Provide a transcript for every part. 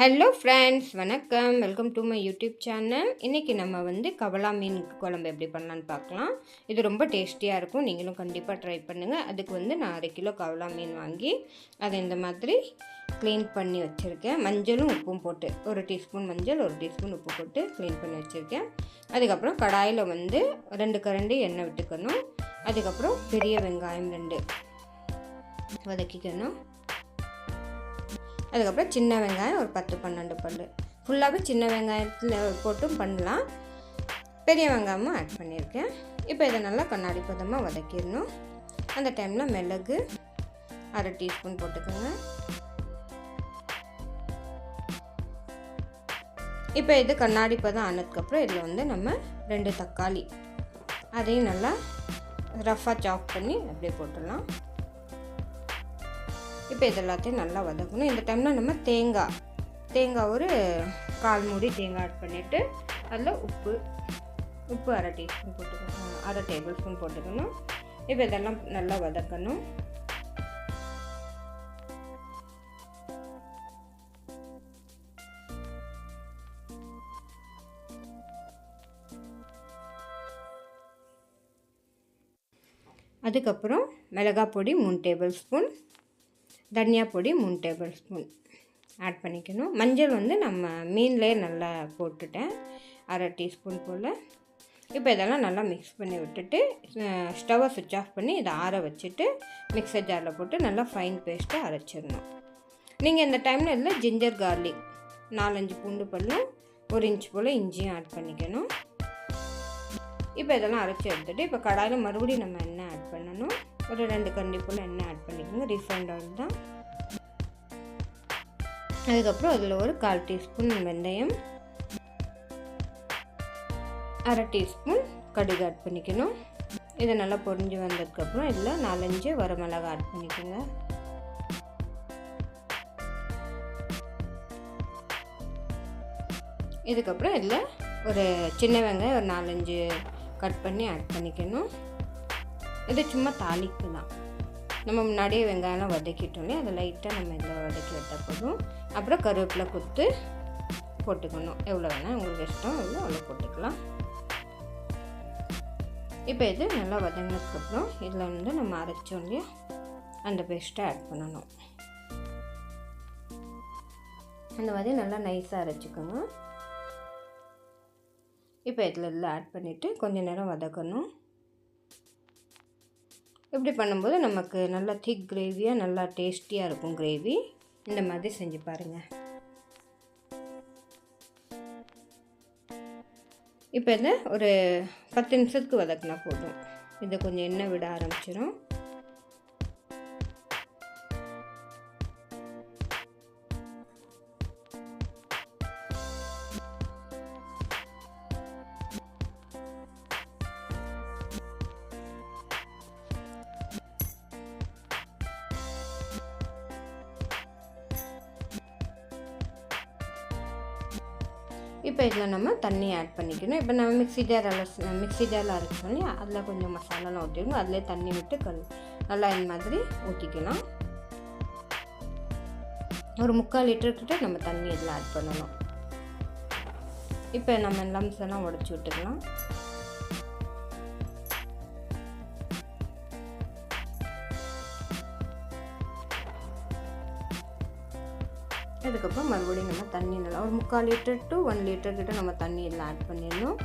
Hello friends வணக்கம். Welcome to my YouTube channel இன்றைக்கி நம்ம வந்து கவலா மீன் குழம்பு எப்படி பண்ணலான்னு பார்க்கலாம். இது ரொம்ப டேஸ்டியாக இருக்கும். நீங்களும் கண்டிப்பாக ட்ரை பண்ணுங்கள் அதுக்கு வந்து நான் அரை கிலோ கவலா மீன் வாங்கி அதை இந்த மாதிரி க்ளீன் பண்ணி வச்சுருக்கேன். மஞ்சளும் உப்பும் போட்டு ஒரு டீஸ்பூன் மஞ்சள் ஒரு டீஸ்பூன் உப்பு போட்டு க்ளீன் பண்ணி வச்சுருக்கேன். அதுக்கப்புறம் கடாயில் வந்து ரெண்டு கரண்டி எண்ணெய் விட்டுக்கணும். அதுக்கப்புறம் பெரிய வெங்காயம் ரெண்டு வதக்கிக்கணும். அதுக்கப்புறம் சின்ன வெங்காயம் ஒரு பத்து பன்னெண்டு பல் ஃபுல்லாகவே சின்ன வெங்காயத்தில் போட்டும் பண்ணலாம். பெரிய வெங்காயமும் ஆட் பண்ணியிருக்கேன். இப்போ இதை நல்லா கண்ணாடி பதமாக வதக்கிடணும். அந்த டைமில் மிளகு அரை டீஸ்பூன் போட்டுக்கோங்க. இப்போ இது கண்ணாடி பதம் ஆனதுக்கப்புறம் இதில் வந்து நம்ம ரெண்டு தக்காளி. அதையும் நல்லா ரஃப்பாக சாப் பண்ணி அப்படியே போட்டுடலாம். இப்போ இது எல்லாத்தையும் நல்லா வதக்கணும். இந்த டைமில் நம்ம தேங்காய் தேங்காய் ஒரு கால் மூடி தேங்காய் ஆட் பண்ணிவிட்டு அதில் உப்பு உப்பு அரை டீஸ்பூன் போட்டுக்கணும். அரை டேபிள் ஸ்பூன் போட்டுக்கணும். இப்போ இதெல்லாம் நல்லா வதக்கணும். அதுக்கப்புறம் மிளகாய் பொடி மூணு டேபிள் ஸ்பூன் தனியா பொடி மூணு டேபிள் ஸ்பூன் ஆட் பண்ணிக்கணும். மஞ்சள் வந்து நம்ம மீன்லேயே நல்லா போட்டுட்டேன். அரை டீஸ்பூன் போல். இப்போ இதெல்லாம் நல்லா மிக்ஸ் பண்ணி விட்டுட்டு ஸ்டவ்வை சுவிட்ச் ஆஃப் பண்ணி இதை ஆற வச்சுட்டு மிக்சர் ஜாரில் போட்டு நல்லா ஃபைன் பேஸ்ட்டை அரைச்சிடணும். நீங்கள் இந்த டைமில் இதில் ஜிஞ்சர் கார்லிக் நாலஞ்சு பூண்டு பல்லும் ஒரு இன்ச் போல் இஞ்சியும் ஆட் பண்ணிக்கணும். இப்போ இதெல்லாம் அரைச்சி எடுத்துகிட்டு இப்போ கடாயில் மறுபடியும் நம்ம எண்ணெய் ஆட் பண்ணணும். ஒரு ரெண்டு கண்டி போல் எண்ணெய் ஆட் பண்ணிக்கோங்க. ரீஃபைண்ட் ஆயில் தான். அதுக்கப்புறம் அதில் ஒரு கால் டீஸ்பூன் வெந்தயம். அரை டீஸ்பூன் கடுகு ஆட் பண்ணிக்கணும். இதை நல்லா பொரிஞ்சு வந்ததுக்கப்புறம் இதில் நாலஞ்சு வரமிளகா ஆட் பண்ணிக்கோங்க. இதுக்கப்புறம் இதில் ஒரு சின்ன வெங்காயம் ஒரு நாலஞ்சு கட் பண்ணி ஆட் பண்ணிக்கணும். இது சும்மா தாளிப்பு தான் நம்ம முன்னாடியே வெங்காயம்லாம் வதக்கிட்டோன்னே அதை லைட்டாக நம்ம இதில் வதக்கி விட்டால் போதும். அப்புறம் கருவேப்பிலை குத்து போட்டுக்கணும். எவ்வளோ வேணால் உங்களுக்கு இஷ்டம் எவ்வளோ அவ்வளோ போட்டுக்கலாம். இப்போ இது நல்லா வதங்கினதுக்கப்புறம் இதில் வந்து நம்ம அரைச்சோம் இல்லையா? அந்த பேஸ்ட்டை ஆட் பண்ணணும். அந்த மாதிரி நல்லா நைஸாக அரைச்சிக்கோங்க இப்போ இதில் இதில் ஆட் பண்ணிவிட்டு கொஞ்சம் நேரம் வதக்கணும். இப்படி பண்ணும்போது நமக்கு நல்லா திக் கிரேவியாக நல்லா டேஸ்டியாக இருக்கும் கிரேவி இந்த மாதிரி செஞ்சு பாருங்கள் இப்போ இதை ஒரு பத்து நிமிஷத்துக்கு வதக்கினா போதும். இதை கொஞ்சம் எண்ணெய் விட ஆரம்பிச்சிடும் இப்போ இதில் நம்ம தண்ணி ஆட் பண்ணிக்கணும். இப்போ நம்ம மிக்சி ஜார் அலசி மிக்ஸி ஜாரில் அரைச்சோம் இல்லையா? அதில் கொஞ்சம் மசாலாலாம் ஊற்றிக்கணும் அதிலே தண்ணி விட்டு கல் நல்லா இந்த மாதிரி ஊற்றிக்கலாம். ஒரு முக்கால் லிட்டர்கிட்ட நம்ம தண்ணி இதில் ஆட் பண்ணணும். இப்போ நம்ம லம்ஸ் எல்லாம் உடச்சி விட்டுக்கலாம் அதுக்கப்புறம் மறுபடியும் நம்ம தண்ணி நல்லா ஒரு முக்கால் லிட்டர் டு ஒன் லிட்டர் கிட்ட நம்ம தண்ணி எல்லாம் ஆட் பண்ணிடணும்.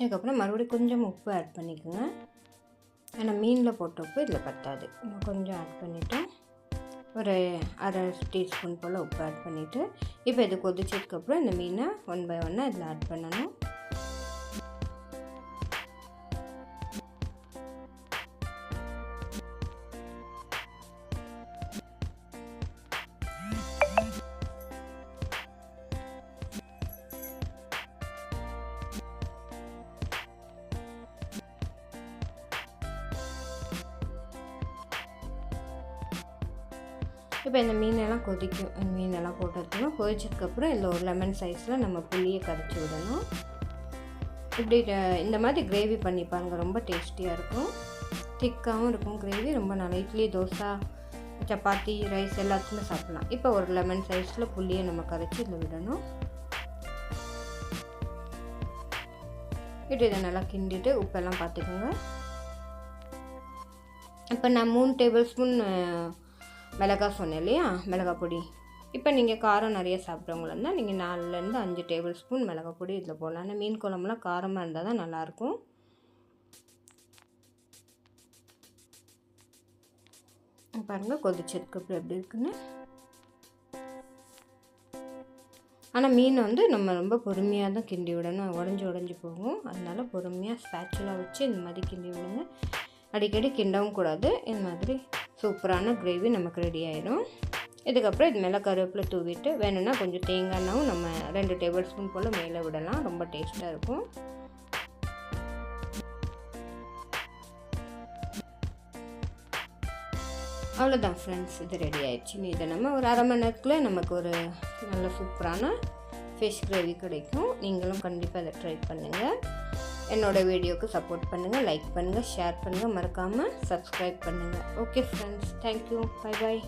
இதுக்கப்புறம் மறுபடியும் கொஞ்சம் உப்பு ஆட் பண்ணிக்கோங்க. ஏன்னா மீனில் போட்ட உப்பு இதில் பத்தாது. இன்னும் கொஞ்சம் ஆட் பண்ணிவிட்டு ஒரு அரை டீஸ்பூன் போல் உப்பு ஆட் பண்ணிவிட்டு இப்போ இது கொதிச்சதுக்கப்புறம் இந்த மீனை ஒன் பை ஒன்னாக இதில் ஆட் பண்ணணும். இப்போ இந்த மீனெல்லாம் கொதிக்கும் இந்த மீனெல்லாம் போட்டதுக்கப்புறம் கொதிச்சதுக்கப்புறம் இதில் ஒரு லெமன் சைஸில் நம்ம புளியை கரைச்சி விடணும். இப்படி இந்த மாதிரி கிரேவி பண்ணி பாருங்க ரொம்ப டேஸ்டியாக இருக்கும். திக்காகவும் இருக்கும் கிரேவி ரொம்ப நல்லா. இட்லி தோசை சப்பாத்தி ரைஸ் எல்லாத்துக்குமே சாப்பிட்லாம். இப்போ ஒரு லெமன் சைஸில் புளியை நம்ம கரைச்சி இதில் விடணும். இப்படி இதை நல்லா கிண்டிட்டு உப்பெல்லாம் பார்த்துக்கோங்க. இப்போ நான் மூணு டேபிள் ஸ்பூன் மிளகாய் சொன்னேன் இல்லையா மிளகாய் பொடி. இப்போ நீங்கள் காரம் நிறைய சாப்பிட்றவங்களா இருந்தால் நீங்கள் நாலுலேருந்து அஞ்சு டேபிள் ஸ்பூன் மிளகாய் பொடி இதில் போடலாம். ஆனால் மீன் குழம்புலாம் காரமாக இருந்தால் தான் நல்லாயிருக்கும். பாருங்கள் கொதிச்சதுக்கு அப்புறம் எப்படி இருக்குன்னு. ஆனால் மீன் வந்து நம்ம ரொம்ப பொறுமையாக தான் கிண்டி விடணும். உடஞ்சி உடஞ்சி போகும். அதனால் பொறுமையாக ஸ்பேச்சுலாக வச்சு இந்த மாதிரி கிண்டி விடுங்க. அடிக்கடி கிண்டவும் கூடாது. இந்த மாதிரி சூப்பரான கிரேவி நமக்கு ரெடி ஆயிடும் இதுக்கப்புறம் இது மேலே கருவேப்பிலை தூவிட்டு வேணும்னா கொஞ்சம் தேங்காய் நம்ம ரெண்டு டேபிள் ஸ்பூன் போல் மேலே விடலாம். ரொம்ப டேஸ்ட்டாக இருக்கும். அவ்வளோதான் ஃப்ரெண்ட்ஸ் இது ரெடி ஆயிடுச்சு. இதை நம்ம ஒரு அரை மணி நேரத்துக்குள்ளே நமக்கு ஒரு நல்ல சூப்பரான ஃபிஷ் கிரேவி கிடைக்கும். நீங்களும் கண்டிப்பாக அதை ட்ரை பண்ணுங்கள் என்னோடய வீடியோவுக்கு சப்போர்ட் பண்ணுங்கள் லைக் பண்ணுங்கள் ஷேர் பண்ணுங்கள் மறக்காமல் சப்ஸ்கிரைப் பண்ணுங்கள் okay friends thank you bye bye